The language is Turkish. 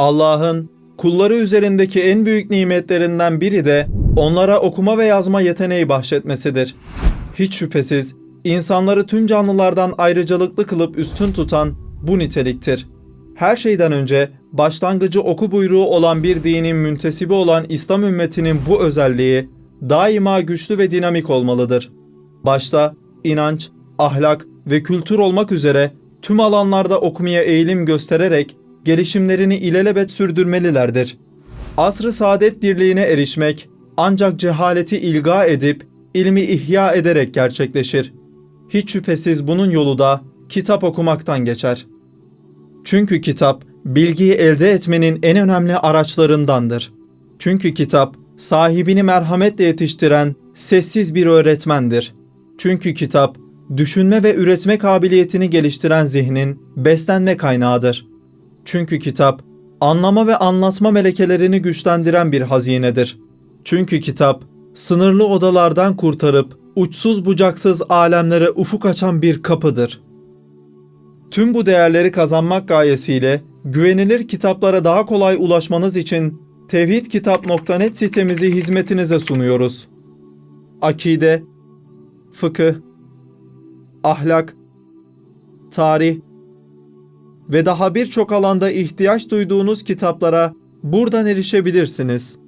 Allah'ın kulları üzerindeki en büyük nimetlerinden biri de onlara okuma ve yazma yeteneği bahşetmesidir. Hiç şüphesiz insanları tüm canlılardan ayrıcalıklı kılıp üstün tutan bu niteliktir. Her şeyden önce başlangıcı oku buyruğu olan bir dinin müntesibi olan İslam ümmetinin bu özelliği daima güçlü ve dinamik olmalıdır. Başta inanç, ahlak ve kültür olmak üzere tüm alanlarda okumaya eğilim göstererek gelişimlerini ilelebet sürdürmelilerdir. Asr-ı saadet dirliğine erişmek ancak cehaleti ilga edip ilmi ihya ederek gerçekleşir. Hiç şüphesiz bunun yolu da kitap okumaktan geçer. Çünkü kitap bilgiyi elde etmenin en önemli araçlarındandır. Çünkü kitap sahibini merhametle yetiştiren sessiz bir öğretmendir. Çünkü kitap düşünme ve üretme kabiliyetini geliştiren zihnin beslenme kaynağıdır. Çünkü kitap anlama ve anlatma melekelerini güçlendiren bir hazinedir. Çünkü kitap sınırlı odalardan kurtarıp uçsuz bucaksız alemlere ufuk açan bir kapıdır. Tüm bu değerleri kazanmak gayesiyle güvenilir kitaplara daha kolay ulaşmanız için tevhidkitap.net sitemizi hizmetinize sunuyoruz. Akide, fıkıh, ahlak, tarih ve daha birçok alanda ihtiyaç duyduğunuz kitaplara buradan erişebilirsiniz.